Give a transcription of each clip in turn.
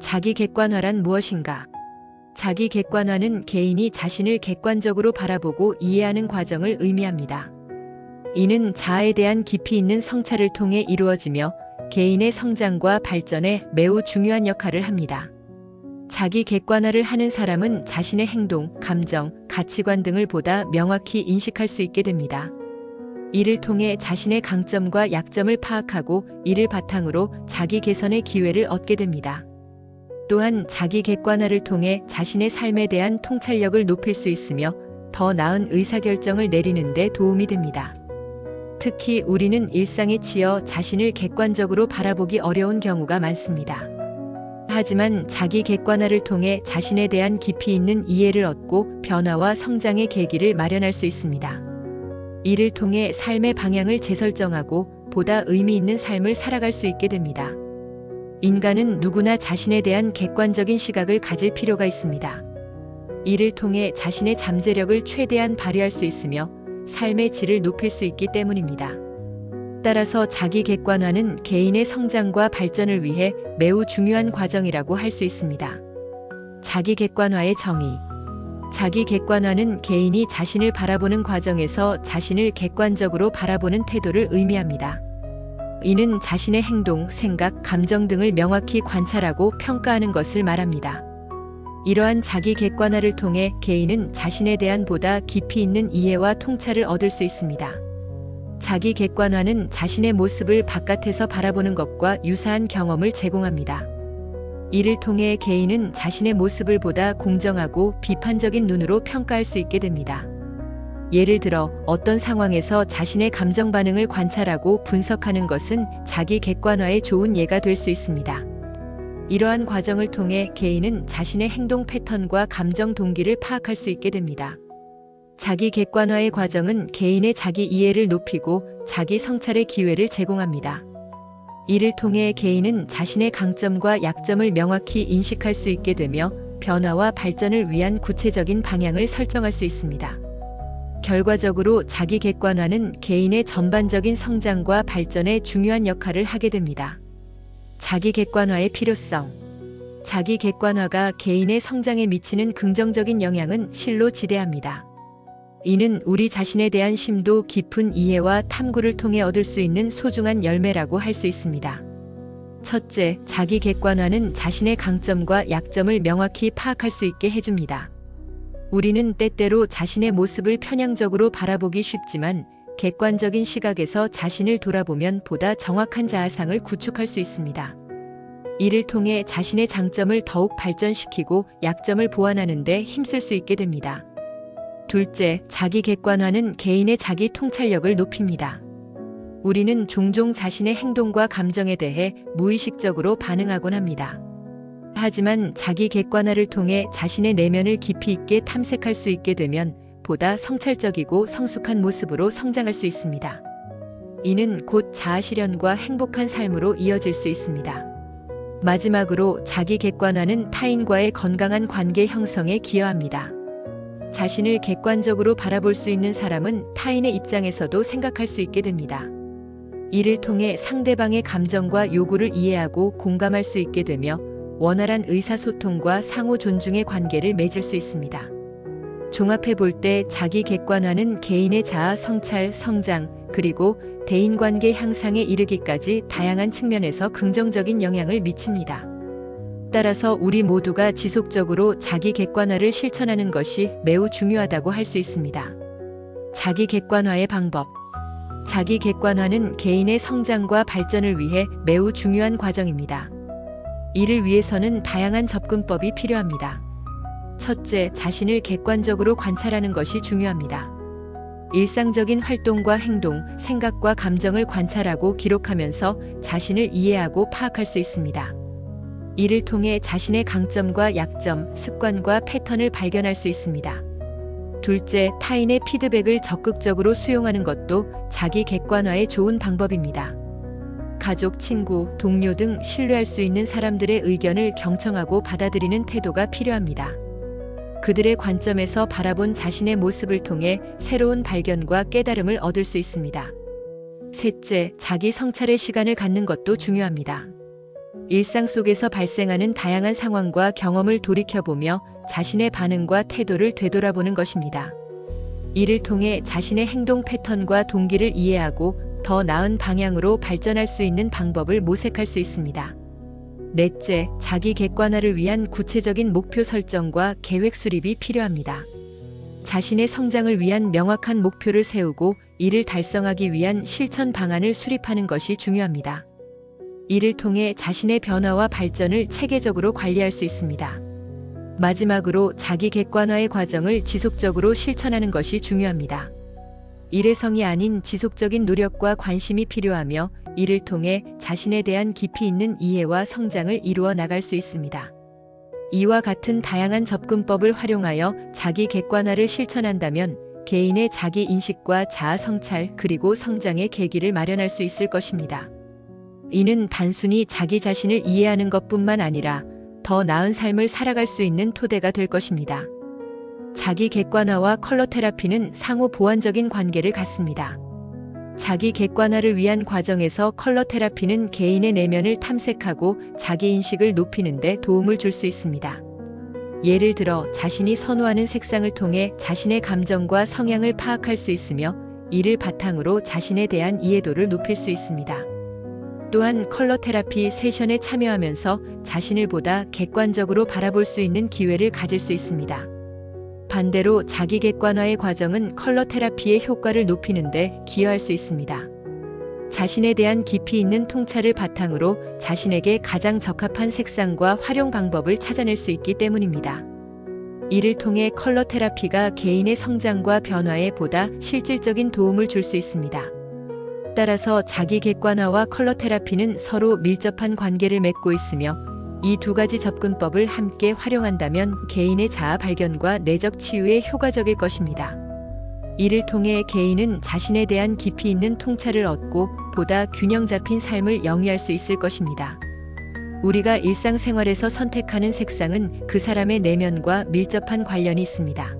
자기 객관화란 무엇인가? 자기 객관화는 개인이 자신을 객관적으로 바라보고 이해하는 과정을 의미합니다. 이는 자아에 대한 깊이 있는 성찰을 통해 이루어지며 개인의 성장과 발전에 매우 중요한 역할을 합니다. 자기 객관화를 하는 사람은 자신의 행동, 감정, 가치관 등을 보다 명확히 인식할 수 있게 됩니다. 이를 통해 자신의 강점과 약점을 파악하고 이를 바탕으로 자기 개선의 기회를 얻게 됩니다. 또한 자기 객관화를 통해 자신의 삶에 대한 통찰력을 높일 수 있으며 더 나은 의사결정을 내리는 데 도움이 됩니다. 특히 우리는 일상에 치여 자신을 객관적으로 바라보기 어려운 경우가 많습니다. 하지만 자기 객관화를 통해 자신에 대한 깊이 있는 이해를 얻고 변화와 성장의 계기를 마련할 수 있습니다. 이를 통해 삶의 방향을 재설정하고 보다 의미 있는 삶을 살아갈 수 있게 됩니다. 인간은 누구나 자신에 대한 객관적인 시각을 가질 필요가 있습니다. 이를 통해 자신의 잠재력을 최대한 발휘할 수 있으며 삶의 질을 높일 수 있기 때문입니다. 따라서 자기 객관화는 개인의 성장과 발전을 위해 매우 중요한 과정이라고 할 수 있습니다. 자기 객관화의 정의. 자기 객관화는 개인이 자신을 바라보는 과정에서 자신을 객관적으로 바라보는 태도를 의미합니다. 이는 자신의 행동, 생각, 감정 등을 명확히 관찰하고 평가하는 것을 말합니다. 이러한 자기 객관화를 통해 개인은 자신에 대한 보다 깊이 있는 이해와 통찰을 얻을 수 있습니다. 자기 객관화는 자신의 모습을 바깥에서 바라보는 것과 유사한 경험을 제공합니다. 이를 통해 개인은 자신의 모습을 보다 공정하고 비판적인 눈으로 평가할 수 있게 됩니다. 예를 들어 어떤 상황에서 자신의 감정 반응을 관찰하고 분석하는 것은 자기 객관화에 좋은 예가 될 수 있습니다. 이러한 과정을 통해 개인은 자신의 행동 패턴과 감정 동기를 파악할 수 있게 됩니다. 자기 객관화의 과정은 개인의 자기 이해를 높이고 자기 성찰의 기회를 제공합니다. 이를 통해 개인은 자신의 강점과 약점을 명확히 인식할 수 있게 되며 변화와 발전을 위한 구체적인 방향을 설정할 수 있습니다. 결과적으로 자기 객관화는 개인의 전반적인 성장과 발전에 중요한 역할을 하게 됩니다. 자기 객관화의 필요성. 자기 객관화가 개인의 성장에 미치는 긍정적인 영향은 실로 지대합니다. 이는 우리 자신에 대한 심도 깊은 이해와 탐구를 통해 얻을 수 있는 소중한 열매라고 할 수 있습니다. 첫째, 자기 객관화는 자신의 강점과 약점을 명확히 파악할 수 있게 해줍니다. 우리는 때때로 자신의 모습을 편향적으로 바라보기 쉽지만 객관적인 시각에서 자신을 돌아보면 보다 정확한 자아상을 구축할 수 있습니다. 이를 통해 자신의 장점을 더욱 발전시키고 약점을 보완하는 데 힘쓸 수 있게 됩니다. 둘째, 자기 객관화는 개인의 자기 통찰력을 높입니다. 우리는 종종 자신의 행동과 감정에 대해 무의식적으로 반응하곤 합니다. 하지만 자기 객관화를 통해 자신의 내면을 깊이 있게 탐색할 수 있게 되면 보다 성찰적이고 성숙한 모습으로 성장할 수 있습니다. 이는 곧 자아 실현과 행복한 삶으로 이어질 수 있습니다. 마지막으로 자기 객관화는 타인과의 건강한 관계 형성에 기여합니다. 자신을 객관적으로 바라볼 수 있는 사람은 타인의 입장에서도 생각할 수 있게 됩니다. 이를 통해 상대방의 감정과 요구를 이해하고 공감할 수 있게 되며 원활한 의사소통과 상호 존중의 관계를 맺을 수 있습니다. 종합해 볼 때 자기 객관화는 개인의 자아 성찰, 성장, 그리고 대인관계 향상에 이르기까지 다양한 측면에서 긍정적인 영향을 미칩니다. 따라서 우리 모두가 지속적으로 자기 객관화를 실천하는 것이 매우 중요하다고 할 수 있습니다. 자기 객관화의 방법. 자기 객관화는 개인의 성장과 발전을 위해 매우 중요한 과정입니다. 이를 위해서는 다양한 접근법이 필요합니다. 첫째, 자신을 객관적으로 관찰하는 것이 중요합니다. 일상적인 활동과 행동, 생각과 감정을 관찰하고 기록하면서 자신을 이해하고 파악할 수 있습니다. 이를 통해 자신의 강점과 약점, 습관과 패턴을 발견할 수 있습니다. 둘째, 타인의 피드백을 적극적으로 수용하는 것도 자기 객관화에 좋은 방법입니다. 가족, 친구, 동료 등 신뢰할 수 있는 사람들의 의견을 경청하고 받아들이는 태도가 필요합니다. 그들의 관점에서 바라본 자신의 모습을 통해 새로운 발견과 깨달음을 얻을 수 있습니다. 셋째, 자기 성찰의 시간을 갖는 것도 중요합니다. 일상 속에서 발생하는 다양한 상황과 경험을 돌이켜보며 자신의 반응과 태도를 되돌아보는 것입니다. 이를 통해 자신의 행동 패턴과 동기를 이해하고 더 나은 방향으로 발전할 수 있는 방법을 모색할 수 있습니다. 넷째, 자기 객관화를 위한 구체적인 목표 설정과 계획 수립이 필요합니다. 자신의 성장을 위한 명확한 목표를 세우고 이를 달성하기 위한 실천 방안을 수립하는 것이 중요합니다. 이를 통해 자신의 변화와 발전을 체계적으로 관리할 수 있습니다. 마지막으로 자기 객관화의 과정을 지속적으로 실천하는 것이 중요합니다. 일회성이 아닌 지속적인 노력과 관심이 필요하며 이를 통해 자신에 대한 깊이 있는 이해와 성장을 이루어 나갈 수 있습니다. 이와 같은 다양한 접근법을 활용하여 자기 객관화를 실천한다면 개인의 자기 인식과 자아 성찰 그리고 성장의 계기를 마련할 수 있을 것입니다. 이는 단순히 자기 자신을 이해하는 것뿐만 아니라 더 나은 삶을 살아갈 수 있는 토대가 될 것입니다. 자기 객관화와 컬러 테라피는 상호 보완적인 관계를 갖습니다. 자기 객관화를 위한 과정에서 컬러 테라피는 개인의 내면을 탐색하고 자기 인식을 높이는 데 도움을 줄 수 있습니다. 예를 들어 자신이 선호하는 색상을 통해 자신의 감정과 성향을 파악할 수 있으며 이를 바탕으로 자신에 대한 이해도를 높일 수 있습니다. 또한 컬러 테라피 세션에 참여하면서 자신을 보다 객관적으로 바라볼 수 있는 기회를 가질 수 있습니다. 반대로 자기 객관화의 과정은 컬러 테라피의 효과를 높이는데 기여할 수 있습니다. 자신에 대한 깊이 있는 통찰을 바탕으로 자신에게 가장 적합한 색상과 활용 방법을 찾아낼 수 있기 때문입니다. 이를 통해 컬러 테라피가 개인의 성장과 변화에 보다 실질적인 도움을 줄 수 있습니다. 따라서 자기 객관화와 컬러 테라피는 서로 밀접한 관계를 맺고 있으며 이 두 가지 접근법을 함께 활용한다면 개인의 자아 발견과 내적 치유에 효과적일 것입니다. 이를 통해 개인은 자신에 대한 깊이 있는 통찰을 얻고 보다 균형 잡힌 삶을 영위할 수 있을 것입니다. 우리가 일상생활에서 선택하는 색상은 그 사람의 내면과 밀접한 관련이 있습니다.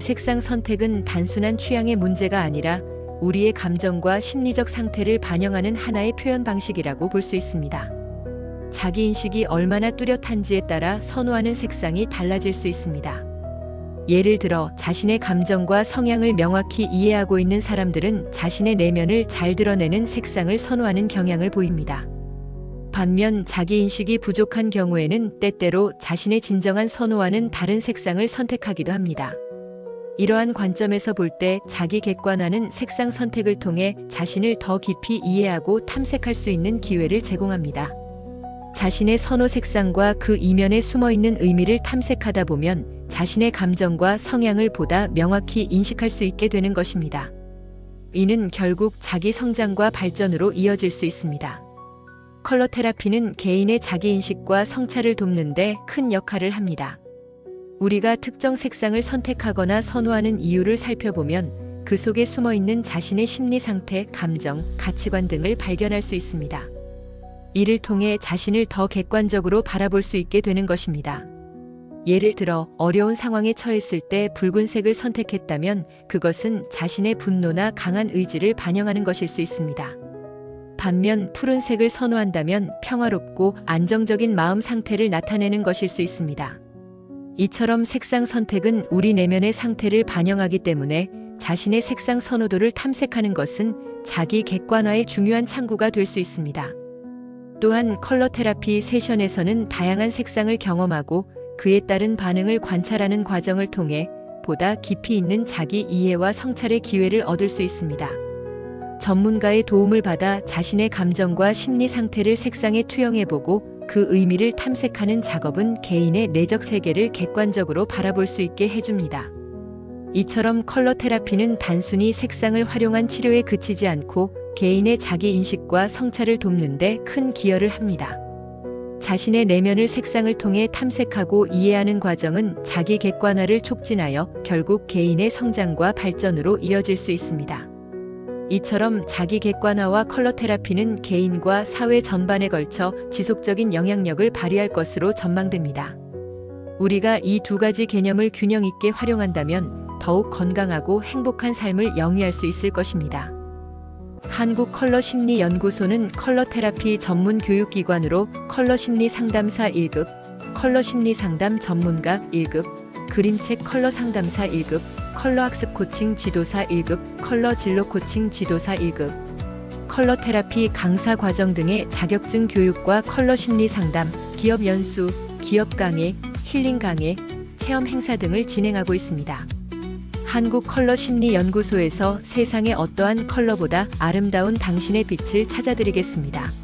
색상 선택은 단순한 취향의 문제가 아니라 우리의 감정과 심리적 상태를 반영하는 하나의 표현 방식이라고 볼 수 있습니다. 자기 인식이 얼마나 뚜렷한지에 따라 선호하는 색상이 달라질 수 있습니다. 예를 들어 자신의 감정과 성향을 명확히 이해하고 있는 사람들은 자신의 내면을 잘 드러내는 색상을 선호하는 경향을 보입니다. 반면 자기 인식이 부족한 경우에는 때때로 자신의 진정한 선호와는 다른 색상을 선택하기도 합니다. 이러한 관점에서 볼 때 자기 객관화는 색상 선택을 통해 자신을 더 깊이 이해하고 탐색할 수 있는 기회를 제공합니다. 자신의 선호 색상과 그 이면에 숨어 있는 의미를 탐색하다 보면 자신의 감정과 성향을 보다 명확히 인식할 수 있게 되는 것입니다. 이는 결국 자기 성장과 발전으로 이어질 수 있습니다. 컬러 테라피는 개인의 자기 인식과 성찰을 돕는데 큰 역할을 합니다. 우리가 특정 색상을 선택하거나 선호하는 이유를 살펴보면 그 속에 숨어 있는 자신의 심리 상태, 감정, 가치관 등을 발견할 수 있습니다. 이를 통해 자신을 더 객관적으로 바라볼 수 있게 되는 것입니다. 예를 들어 어려운 상황에 처했을 때 붉은색을 선택했다면 그것은 자신의 분노나 강한 의지를 반영하는 것일 수 있습니다. 반면 푸른색을 선호한다면 평화롭고 안정적인 마음 상태를 나타내는 것일 수 있습니다. 이처럼 색상 선택은 우리 내면의 상태를 반영하기 때문에 자신의 색상 선호도를 탐색하는 것은 자기 객관화의 중요한 창구가 될 수 있습니다. 또한 컬러 테라피 세션에서는 다양한 색상을 경험하고 그에 따른 반응을 관찰하는 과정을 통해 보다 깊이 있는 자기 이해와 성찰의 기회를 얻을 수 있습니다. 전문가의 도움을 받아 자신의 감정과 심리 상태를 색상에 투영해보고 그 의미를 탐색하는 작업은 개인의 내적 세계를 객관적으로 바라볼 수 있게 해줍니다. 이처럼 컬러 테라피는 단순히 색상을 활용한 치료에 그치지 않고 개인의 자기 인식과 성찰을 돕는데 큰 기여를 합니다. 자신의 내면을 색상을 통해 탐색하고 이해하는 과정은 자기 객관화를 촉진하여 결국 개인의 성장과 발전으로 이어질 수 있습니다. 이처럼 자기 객관화와 컬러 테라피는 개인과 사회 전반에 걸쳐 지속적인 영향력을 발휘할 것으로 전망됩니다. 우리가 이 두 가지 개념을 균형 있게 활용한다면 더욱 건강하고 행복한 삶을 영위할 수 있을 것입니다. 한국 컬러 심리 연구소는 컬러 테라피 전문 교육기관으로 컬러 심리 상담사 1급, 컬러 심리 상담 전문가 1급, 그림책 컬러 상담사 1급, 컬러 학습 코칭 지도사 1급, 컬러 진로 코칭 지도사 1급, 컬러 테라피 강사 과정 등의 자격증 교육과 컬러 심리 상담, 기업 연수, 기업 강의, 힐링 강의, 체험 행사 등을 진행하고 있습니다. 한국 컬러 심리 연구소에서 세상의 어떠한 컬러보다 아름다운 당신의 빛을 찾아드리겠습니다.